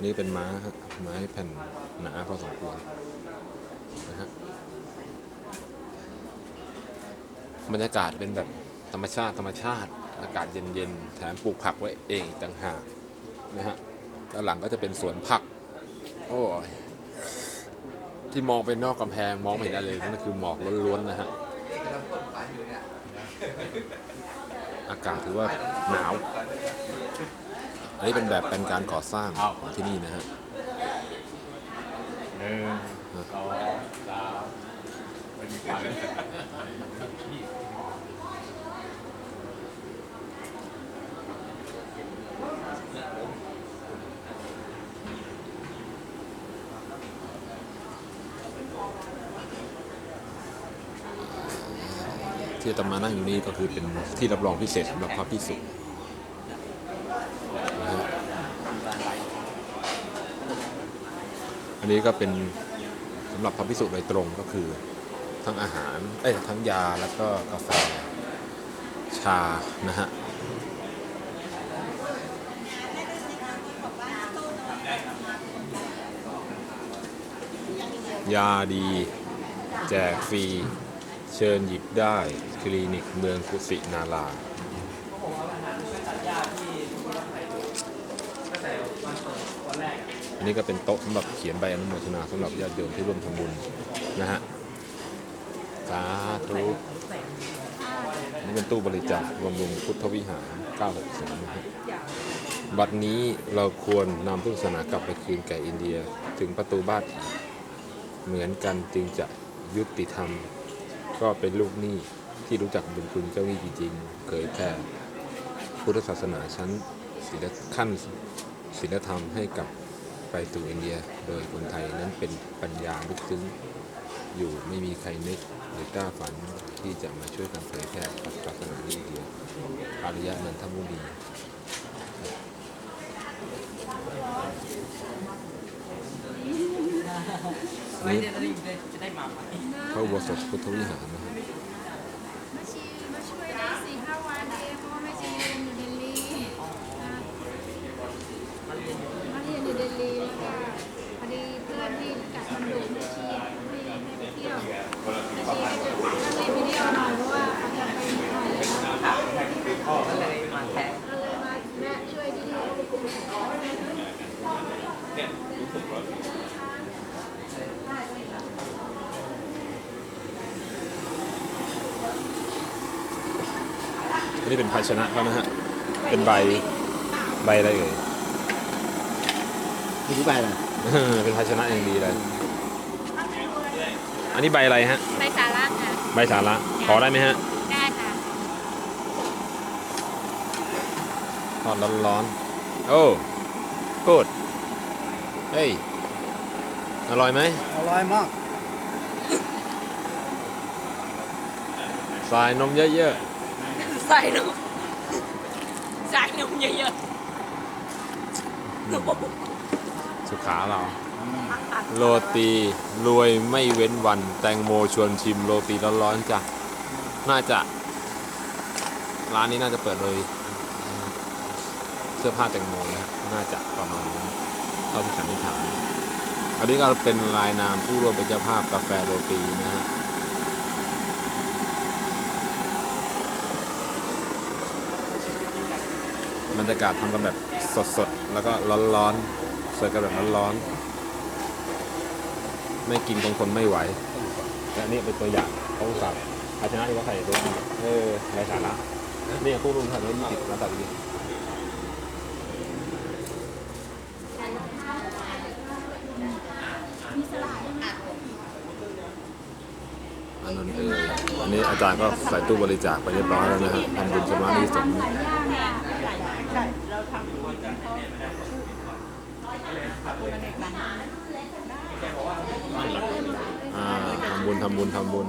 อันนี้เป็นม้าฮะไม้แผ่นหนาพอสมควรนะฮะบรรยากาศเป็นแบบธรรมชาติธรรมชาติ อากาศเย็นๆ แถมปลูกผักไว้เองต่างหากนะฮะด้านหลังก็จะเป็นสวนผัก โอ้ยที่มองไปนอกกำแพงมองไม่เห็นอะไรเลยนั่นคือหมอกล้วนๆนะฮะอากาศถือว่าหนาว อันนี้เป็นแบบเป็นการก่อสร้างของที่นี่นะฮะหนึ่งสองสามเป็นกันที่ตมานั่งอยู่นี่ก็คือเป็นที่รับรองพิเศษสำหรับพระพิสุนะฮะอั นี้ก็เป็นสำหรับพระพิสุโดยตรงก็คือ ทั้งอาหาร เอ้ยทั้งยาแล้วก็กาแฟชานะฮะยาดี แจกฟรี เชิญหยิบได้ คลินิกเมืองกุสินาราอันนี้ นี่ก็เป็นโต๊ะสำหรับเขียนใบอนุโมทนาสำหรับญาติโยมที่ร่วมทำบุญนะฮะสาธุอันนี่เป็นตู้บริจาคบำรุงพุทธวิหาร 960นะฮะบัดนี้เราควรนำพุทธศาสนากลับไปคืนแก่อินเดียถึงประตูบ้านเหมือนกันจึงจะยุติธรรม ก็เป็นลูกหนี้ที่รู้จักบุญคุณเจ้าหนี้จริงๆเผยแผ่พุทธศาสนาชั้นศีลขั้นศีลธรรมให้กับ ไปสู่อินเดีย โดยคนไทยนั้นเป็นปัญญาลึกซึ้งอยู่ไม่มีใครนึกหรือกล้าฝันที่จะมาช่วยกันเผยแผ่ศาสนาที่อินเดียอารยะนันทมุนีไม่ได้ได้จะได้มาไหมพระอุโบสถพุทธวิหารนะครับ มาชีมาช่วยได้สี่ห้าวันเองเพราะว่าแม่ชีเรียนอยู่เดลีนะมาเรียนอยู่เดลีแล้วก็พอดีเพื่อนที่กัดมันดุแม่ชีให้ให้ไปเที่ยวแม่ชีก็จะรีบไปเที่ยวหน่อยเพราะว่าอาจจะไปหน่อยแล้ว ก็เลยมาแทน ก็เลยมาแวะช่วยที่นี่ อันนี้เป็นภาชนะเขานะฮะ เป็นใบ ใบอะไรเอ่ยอธิบายหน่อยเป็นภาชนะอย่างดีเลย อันนี้ใบอะไรฮะ ไปสาระค่ะ ใบสาระขอได้ไหมฮะได้ค่ะ ทอดร้อนๆ โอ้กูดเฮ้ย อร่อยไหม อร่อยมากใส่นมเยอะ ใส่นมใส่นมเยอะๆสุขาเรา โรตีรวยไม่เว้นวัน แตงโมชวนชิมโรตีร้อนๆจ้ะ น่าจะ ร้านนี้น่าจะเปิดเลยเสื้อผ้าแตงโมนะฮะน่าจะประมาณนั้นเท่าที่สันนิษฐานอันนี้ก็เป็นลายนามผู้ร่วมเป็นเจ้าภาพกาแฟโรตีนะฮะ บรรยากาศทำกันแบบสดๆ แล้วก็ร้อนๆเสิร์ฟกันแบบร้อนๆ ไม่กินคงทนไม่ไหวและนี่เป็นตัวอย่างเขาสับภาชนะที่เขาใส่ตัวนี้เออไรสาระนี่คู่รุ่นถ่ายไว้ยี่สิบแล้วตัดอีกอันนั้นเอออันนี้อาจารย์ก็ใส่ตู้บริจาคไปเรียบร้อยแล้วนะฮะทำบุญชำระหนี้ส ช่ เราทำตัวที่าตัวนเด็กมันอ่ทำบุญทำบุญทำบุญ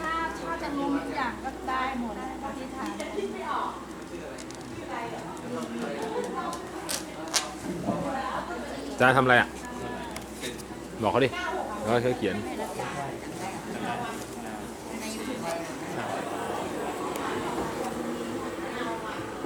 ถ้าถ้าจะรวมทุกอย่างก็ได้หมดปฏิฐานจะทำอะไรอะ บอกเขาดิแล้วเขาเขียน